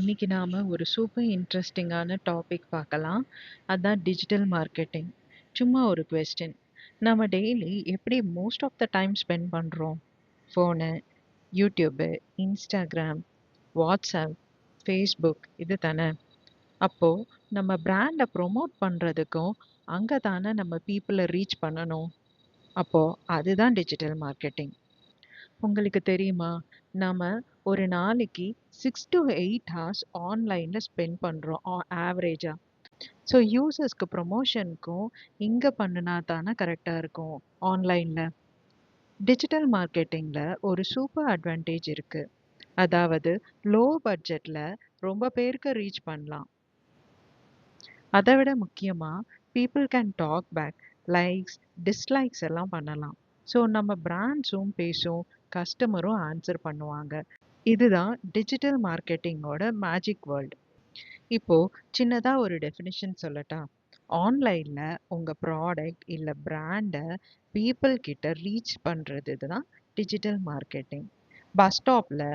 இன்னைக்கு நாம ஒரு சூப்பர் இன்ட்ரெஸ்டிங்கான டாபிக் பார்க்கலாம். அதுதான் டிஜிட்டல் மார்க்கெட்டிங். சும்மா ஒரு கொஸ்டின். நம்ம டெய்லி எப்படி most of the time spend பண்ணுறோம் phone, YouTube, Instagram, WhatsApp, Facebook இது தானே? அப்போ நம்ம பிராண்டை ப்ரொமோட் பண்ணுறதுக்கும் அங்கே தானே நம்ம பீப்புளை ரீச் பண்ணணும். அப்போது அதுதான் டிஜிட்டல் மார்க்கெட்டிங். உங்களுக்கு தெரியுமா? நாம் ஒரு நாளைக்கு சிக்ஸ் டூ எயிட் ஹார்ஸ் ஆன்லைனில் ஸ்பெண்ட் பண்ணுறோம் ஆ ஆவரேஜாக ஸோ யூசர்ஸ்க்கு ப்ரொமோஷனுக்கும் இங்கே பண்ணுனா தானே கரெக்டாக இருக்கும் ஆன்லைனில் டிஜிட்டல் மார்க்கெட்டிங்கில் ஒரு சூப்பர் அட்வான்டேஜ் இருக்குது அதாவது லோ பட்ஜெட்டில் ரொம்ப பேருக்கு ரீச் பண்ணலாம். அதை விட முக்கியமாக people can talk back, likes, dislikes எல்லாம் பண்ணலாம். ஸோ நம்ம பிராண்ட்ஸும் பேசும், கஸ்டமரும் ஆன்சர் பண்ணுவாங்க. இதுதான் டிஜிட்டல் மார்க்கெட்டிங்கோட மேஜிக் வேர்ல்டு இப்போ சின்னதாக ஒரு டெஃபினிஷன் சொல்லட்டா? ஆன்லைனில் உங்கள் ப்ராடக்ட் இல்லை ப்ராண்டை பீப்பிள் கிட்ட ரீச் பண்ணுறது தான் டிஜிட்டல் மார்க்கெட்டிங். பஸ் ஸ்டாப்பில்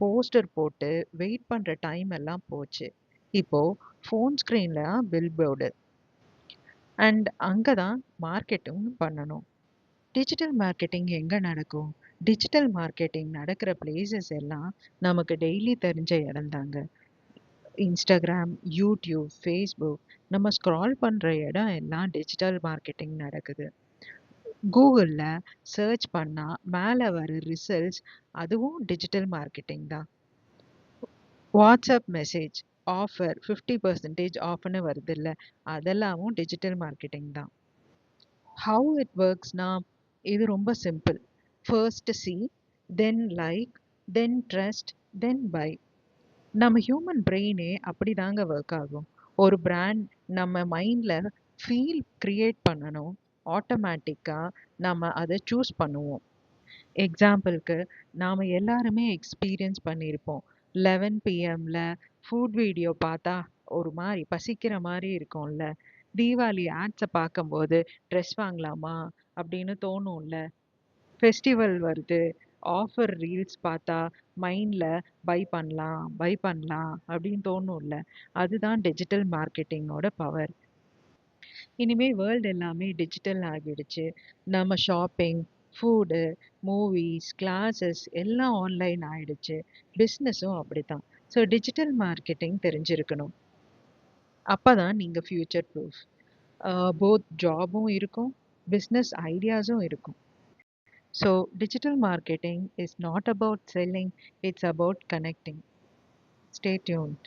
போஸ்டர் போட்டு வெயிட் பண்ணுற டைம் எல்லாம் போச்சு. இப்போது ஃபோன் ஸ்க்ரீனில் தான் பில்போர்டு. அண்ட் அங்கே தான் மார்க்கெட்டிங் பண்ணணும். டிஜிட்டல் மார்க்கெட்டிங் எங்கே நடக்கும்? டிஜிட்டல் மார்க்கெட்டிங் நடக்கிற பிளேசஸ் எல்லாம் நமக்கு டெய்லி தெரிஞ்ச இடம் தாங்க. இன்ஸ்டாகிராம், யூடியூப், ஃபேஸ்புக் நம்ம ஸ்க்ரால் பண்ணுற இடம் எல்லாம் டிஜிட்டல் மார்க்கெட்டிங் நடக்குது. கூகுளில் சர்ச் பண்ணால் மேலே வர ரிசல்ட்ஸ் அதுவும் டிஜிட்டல் மார்க்கெட்டிங் தான். WhatsApp message, offer fifty percentage ஆஃப்னு வருது இல்லை அதெல்லாமும் டிஜிட்டல் மார்க்கெட்டிங் தான். ஹவு இட் ஒர்க்ஸ்னால் இது ரொம்ப simple. First see then like, then trust, then buy. நம்ம ஹியூமன் பிரெயினே அப்படிதாங்க ஒர்க் ஆகும். ஒரு பிராண்ட் நம்ம மைண்டில் ஃபீல் க்ரியேட் பண்ணணும். ஆட்டோமேட்டிக்காக நம்ம அதை சூஸ் பண்ணுவோம். எக்ஸாம்பிள்க்கு நாம் எல்லாருமே எக்ஸ்பீரியன்ஸ் பண்ணியிருப்போம். லெவன் பிஎம்மில் ஃபுட் வீடியோ பார்த்தா ஒரு மாதிரி பசிக்கிற மாதிரி இருக்கும்ல. தீபாவளி ஆட்ஸை பார்க்கும்போது ட்ரெஸ் வாங்கலாமா அப்படின்னு தோணும்ல. ஃபெஸ்டிவல் வருது, ஆஃபர் ரீல்ஸ் பார்த்தா மைண்டில் பை பண்ணலாம், பை பண்ணலாம் அப்படின்னு தோணும்ல. அதுதான் டிஜிட்டல் மார்க்கெட்டிங்கோட பவர். இனிமே வேர்ல்டு எல்லாமே டிஜிட்டல் ஆகிடுச்சு. நம்ம ஷாப்பிங், ஃபுட்டு, மூவிஸ், கிளாஸஸ் எல்லாம் ஆன்லைன் ஆகிடுச்சி பிஸ்னஸும் அப்படி தான் ஸோ டிஜிட்டல் மார்க்கெட்டிங் தெரிஞ்சிருக்கணும். அப்பதான் நீங்க ஃபியூச்சர் ப்ரூஃப். அ போத் ஜாபும் இருக்கும், பிசினஸ் ஐடியாஸும் இருக்கும். So digital marketing is not about selling, it's about connecting. Stay tuned.